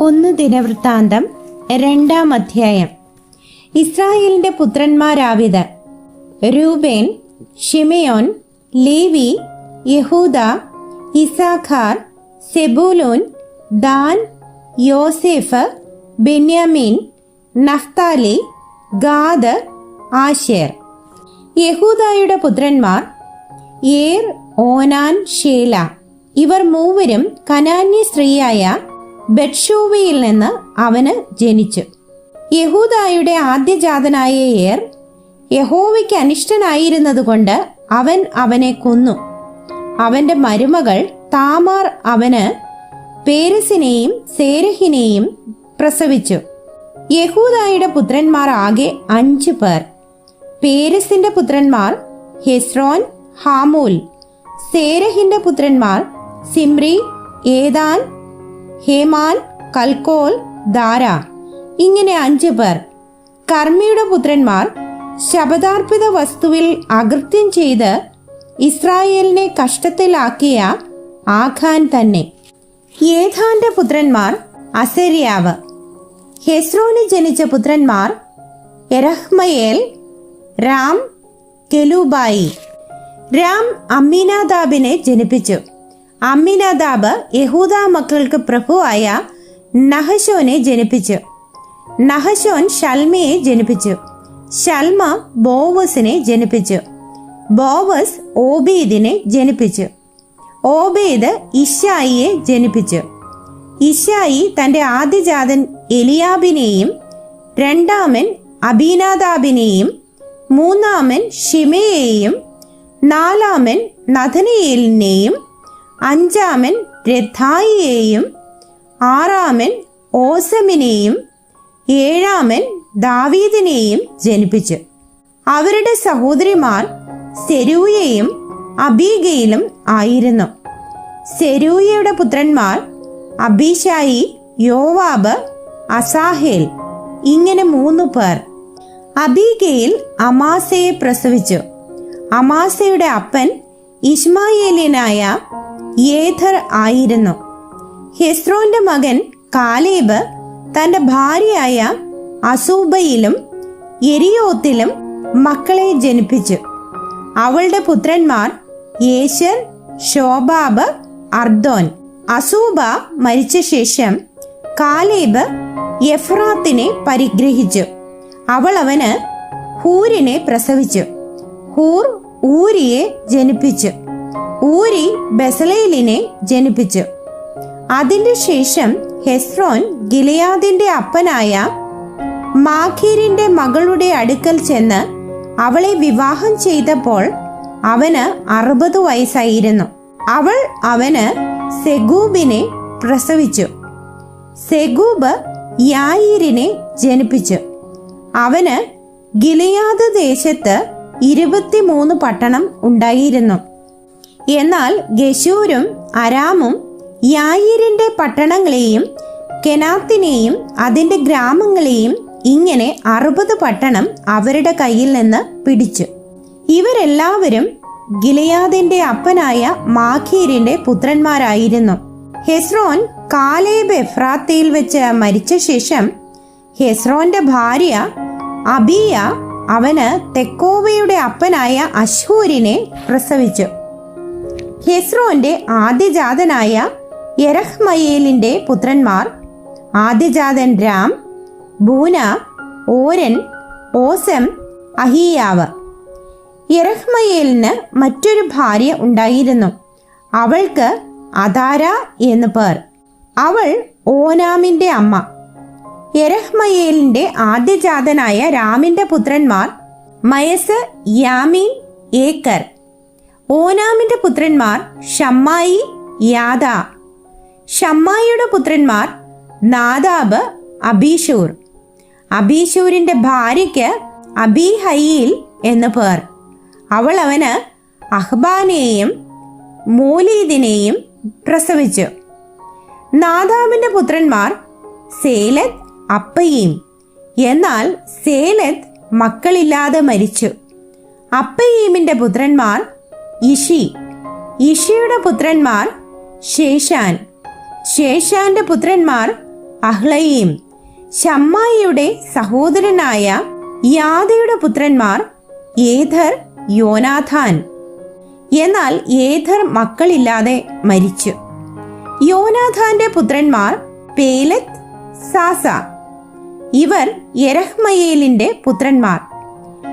ഒന്ന് ദിനവൃത്താന്തം രണ്ടാം അധ്യായം. ഇസ്രായേലിന്റെ പുത്രന്മാരാവിത് രൂബേൻ ഷിമയോൻ ലേവി യഹൂദ ഇസാഖാർ സെബൂലോൻ ദാൻ യോസേഫ് ബെന്യാമീൻ നഫ്താലി ഗാദ് ആശേർ. യഹൂദായുടെ പുത്രന്മാർ ഏർ ഓനാൻ ഷേല ഇവർ മൂവരും കനാന്യ സ്ത്രീയായ ബെഡ്ഷൂവയിൽ നിന്ന് അവന് ജനിച്ചു. യഹൂദായുടെ ആദ്യജാതനായ ഏർ യഹോവയ്ക്ക് അനിഷ്ടനായിരുന്നതുകൊണ്ട് അവൻ അവനെ കൊന്നു. അവന്റെ മരുമകൾ താമാർ അവന് പേരസിനെയും സേരഹിനെയും പ്രസവിച്ചു. യഹൂദായുടെ പുത്രന്മാർ ആകെ അഞ്ചു പേർ. പേരസിന്റെ പുത്രന്മാർ ഹെസ്രോൻ ഹാമൂൽ. സേരഹിന്റെ പുത്രന്മാർ Zimri Ethan Heman Calcol Dara ഇങ്ങനെ അഞ്ചു പേർ. കർമ്മിയുടെ പുത്രന്മാർ ശബദാർപ്പിത വസ്തുവിൽ അകൃത്യം ചെയ്ത് ഇസ്രായേലിനെ കഷ്ടത്തിലാക്കിയ ആഖാൻ തന്നെ. ഏഥാന്റെ പുത്രന്മാർ അസരിയാവ്. ഹെസ്രോന് ജനിച്ച പുത്രന്മാർ എറഹ്മയേൽ രാം കെലൂബായി. രാം അമ്മീനാദാബിനെ ജനിപ്പിച്ചു. അമ്മീനാദാബ് യഹൂദ മക്കൾക്ക് പ്രഭുവായ നഹശോനെ ജനിപ്പിച്ചു. നഹശോൻ ഷൽമയെ ജനിപ്പിച്ചു. ഷൽമ ബോവസിനെ ജനിപ്പിച്ചു. ബോവസ് ഓബേദിനെ ജനിപ്പിച്ചു. ഓബേദ് ഇഷായിയെ ജനിപ്പിച്ചു. ഇഷായി തന്റെ ആദ്യജാതൻ എലിയാബിനെയും രണ്ടാമൻ അബീനാദാബിനെയും മൂന്നാമൻ ഷിമയെയും നാലാമൻ നഥനയേലിനെയും അഞ്ചാമൻ രഥായിയെയും ആറാമൻ ഓസമിനെയും ഏഴാമൻ ദാവീദിനെയും ജനിപ്പിച്ചു. അവരുടെ സഹോദരിമാർ സെരൂയയും അബീഗയിലും ആയിരുന്നു. സെരൂയയുടെ പുത്രന്മാർ അബീഷായി യോവാബ് അസാഹേൽ ഇങ്ങനെ മൂന്നു പേർ. അബീഗയിൽ അമാസയെ പ്രസവിച്ചു. അമാസയുടെ അപ്പൻ ഇസ്മായേലിയനായ യേഥർ ആയിരുന്നു. ഹെസ്രോന്റെ മകൻ കാലേബ് തന്റെ ഭാര്യയായ അസൂബയിലും എരിയോത്തിലും മക്കളെ ജനിപ്പിച്ചു. അവളുടെ പുത്രന്മാർ യേശർ ഷോബാബ് അർദോൻ അസൂബ മരിച്ച ശേഷം കാലേബ് എഫ്രാത്തിനെ പരിഗ്രഹിച്ചു. അവൾ അവന് ഹൂരിനെ പ്രസവിച്ചു. ഹൂർ ഊരിയെ ജനിപ്പിച്ചു. ഊരി ബസലേലിനെ ജനിപ്പിച്ചു. അതിന്റെ ശേഷം ഹെസ്രോൻ ഗിലയാദിന്റെ അപ്പനായ മാഖീരിന്റെ മകളുടെ അടുക്കൽ ചെന്ന് അവളെ വിവാഹം ചെയ്തപ്പോൾ അവന് അറുപത് വയസ്സായിരുന്നു. അവൾ അവന് സെഗൂബിനെ പ്രസവിച്ചു. സെഗൂബ് യായിരിനെ ജനിപ്പിച്ചു. അവന് ഗിലയാദ് ദേശത്ത് ഇരുപത്തിമൂന്ന് പട്ടണം ഉണ്ടായിരുന്നു. എന്നാൽ ഗശൂരും അരാമും യായിരിന്റെ പട്ടണങ്ങളെയും കെനാത്തിനെയും അതിന്റെ ഗ്രാമങ്ങളെയും ഇങ്ങനെ അറുപത് പട്ടണം അവരുടെ കയ്യിൽ നിന്ന് പിടിച്ചു. ഇവരെല്ലാവരും ഗിലയാദിന്റെ അപ്പനായ മാഖീരിന്റെ പുത്രന്മാരായിരുന്നു. ഹെസ്രോൻ കാലേബ് എഫ്രാത്തയിൽ വെച്ച് മരിച്ച ശേഷം ഹെസ്രോന്റെ ഭാര്യ അബിയ അവന് തെക്കോവയുടെ അപ്പനായ അശ്ഹൂരിനെ പ്രസവിച്ചു. ഹെസ്രോന്റെ ആദ്യജാതനായ യരഹ്മയേലിന്റെ പുത്രന്മാർ ആദ്യജാതൻ രാം ബൂന ഓരൻ ഓസം അഹിയാവ്. യരഹ്മയേലിന് മറ്റൊരു ഭാര്യ ഉണ്ടായിരുന്നു. അവൾക്ക് അതാര എന്ന് പേർ. അവൾ ഓനാമിന്റെ അമ്മ. യരഹ്മയേലിന്റെ ആദ്യജാതനായ രാമിന്റെ പുത്രന്മാർ മയസ് യാമീൻ ഏക്കർ. ഓനാമിന്റെ പുത്രന്മാർ ഷമ്മായി യാദ. ഷമ്മായിയുടെ പുത്രന്മാർ നാദാബ് അബീഷൂർ അബീഷൂരിന്റെ ഭാര്യയ്ക്ക് അബീഹയിൽ എന്ന് പേർ. അവൾ അവന് അഹ്ബാനെയും മോലീദിനെയും പ്രസവിച്ചു. നാദാബിന്റെ പുത്രന്മാർ സേലത്ത് അപ്പയും. എന്നാൽ സേലത്ത് മക്കളില്ലാതെ മരിച്ചു. അപ്പയീമിന്റെ പുത്രന്മാർ ഇഷി. ഇഷിയുടെ പുത്രന്മാർ ശേഷാൻ ശേഷാന്റെ പുത്രന്മാർ അഹ്ലയീം. ഷമ്മായിയുടെ സഹോദരനായ യാദയുടെ പുത്രന്മാർ ഏധർ യോനാഥാൻ. എന്നാൽ ഏധർ മക്കളില്ലാതെ മരിച്ചു. യോനാഥാന്റെ പുത്രന്മാർ പേലത്ത് സാസ. ഇവർ യരഹ്മയേലിന്റെ പുത്രന്മാർ.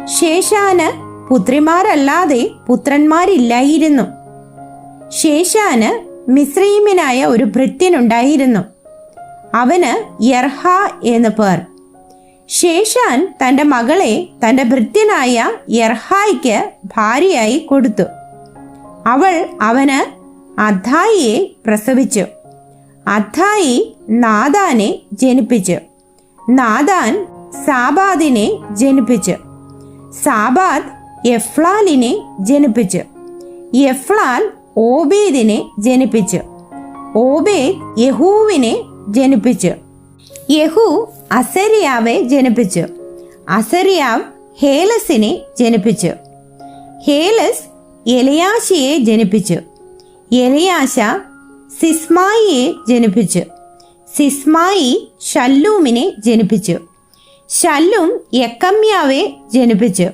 ശേഷാന് പുത്രിമാരല്ലാതെ പുത്രന്മാരില്ലായിരുന്നു. ശേഷാന് മിശ്രീമിനായ ഒരു ഭൃത്യനുണ്ടായിരുന്നു. അവന് യർഹ എന്ന് പേർ. ശേഷാൻ തന്റെ മകളെ തന്റെ ഭൃത്യനായ യർഹായ്ക്ക് ഭാര്യയായി കൊടുത്തു. അവൾ അവന് അദ്ധായിയെ പ്രസവിച്ചു. അദ്ധായി നാദാനെ ജനിപ്പിച്ചു. നാദാൻ സാബാദിനെ ജനിപ്പിച്ചു. സാബാദ് എഫ്ലാലിനെ ജനിപ്പിച്ചു. എഫ്ലാൽ ഓബേദിനെ ജനിപ്പിച്ചു. ഓബേദ് യഹൂവിനെ ജനിപ്പിച്ചു. യഹു അസരിയാവെ ജനിപ്പിച്ചു. അസരിയാവ് ഹേലസിനെ ജനിപ്പിച്ചു. ഹേലസ് എലിയാശയെ ജനിപ്പിച്ചു. എലിയാശ സിസ്മായിയെ ജനിപ്പിച്ചു. സിസ്മായി ഷല്ലൂമിനെ ജനിപ്പിച്ചു. ഷല്ലൂം യക്കമ്യാവെ ജനിപ്പിച്ചു.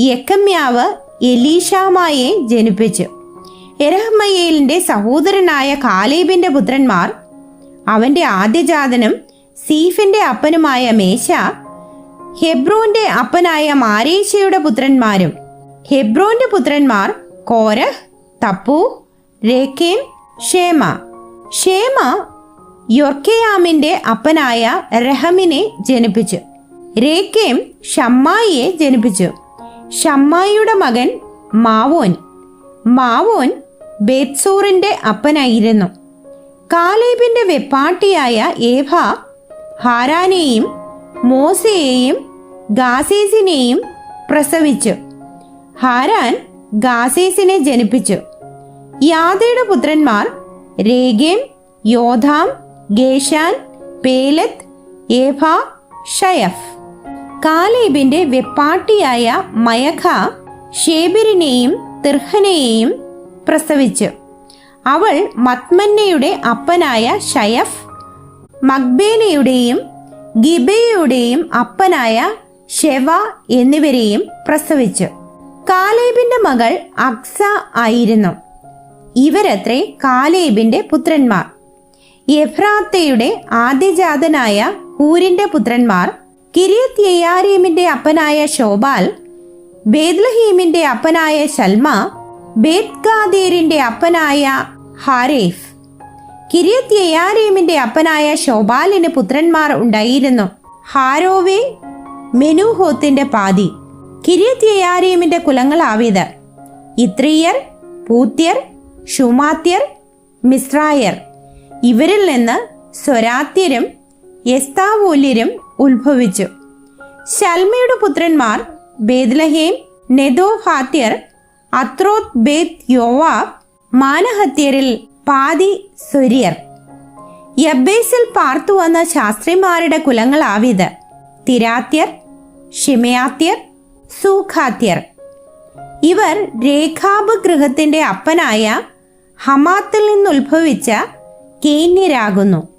യക്കമ്യാവ് എലീഷാമായെ ജനിപ്പിച്ചു. എരഹ്മയേലിന്റെ സഹോദരനായ കാലേബിന്റെ പുത്രന്മാർ അവന്റെ ആദ്യജാതനും സീഫിന്റെ അപ്പനുമായ മേശ ഹെബ്രോന്റെ അപ്പനായ മാരേശയുടെ പുത്രന്മാരും. ഹെബ്രോന്റെ പുത്രന്മാർ കോരഹ് തപ്പു രേഖേം ഷേമ. ഷേമ യൊർക്കയാമിന്റെ അപ്പനായ രഹമിനെ ജനിപ്പിച്ചു. രേഖേം ഷമ്മായിയെ ജനിപ്പിച്ചു. ഷമ്മായിയുടെ മകൻ മാവോൻ. മാവോൻ ബേത്സൂറിന്റെ അപ്പനായിരുന്നു. കാലേബിന്റെ വെപ്പാട്ടിയായ ഏഭ ഹാരാനെയും മോസയെയും ഗാസേസിനെയും പ്രസവിച്ചു. ഹാരാൻ ഗാസേസിനെ ജനിപ്പിച്ചു. യാദയുടെ പുത്രന്മാർ രേഗേം യോധാം ഗേഷാൻ പേലത്ത് ഏഭ ഷയഫ്. കാലേബിന്റെ വെപ്പാട്ടിയായ മയഖ ഷേബിരിനെയും തിർഹനെയും പ്രസവിച്ചു. അവൾ മത്മന്നയുടെ അപ്പനായ ഷയഫ് മക്ബേനയുടെയും ഗിബയുടെയും അപ്പനായ ഷെവ എന്നിവരെയും പ്രസവിച്ചു. കാലേബിന്റെ മകൾ അക്സ ആയിരുന്നു. ഇവരത്രേ കാലേബിന്റെ പുത്രന്മാർ. എഫ്രാത്തയുടെ ആദ്യജാതനായ ഹൂരിന്റെ പുത്രന്മാർ കിരിയത്ത് യയാരീമിന്റെ അപ്പനായ ശോബാൽ ബേദ്ലഹീമിന്റെ അപ്പനായ ശൽമ ബേത്ഗാദേരിന്റെ അപ്പനായ ഹാരേഫ്. കിരിയത്ത് യയാരീമിന്റെ അപ്പനായ ശോബാലിന് പുത്രന്മാർ ഉണ്ടായിരുന്നു. ഹാരോവേ മെനുഹോത്തിന്റെ പാതി. കിരിയത്ത് യയാരീമിന്റെ കുലങ്ങളാവിത്. ഇത്രിയർ പൂത്യർ ഷുമാത്യർ മിസ്രായർ. ഇവരിൽ നിന്ന് സ്വരാത്യരും യസ്താവൂല്യരും ഉത്ഭവിച്ചു. ശൽമയുടെ പുത്രന്മാർ ബേദ്ലഹേം നെദോഫാത്യർ അത്രോത് ബേത് യോവാ മാനഹത്യരിൽ പാതി സുര്യർ യബ്ബേസിൽ പാർത്തു വന്ന ശാസ്ത്രിമാരുടെ കുലങ്ങളാവിത്. തിരാത്യർ ഷിമയാത്യർ സൂഖാത്യർ. ഇവർ രേഖാബ് ഗൃഹത്തിന്റെ അപ്പനായ ഹമാത്തിൽ നിന്നുത്ഭവിച്ച കേന്യരാകുന്നു.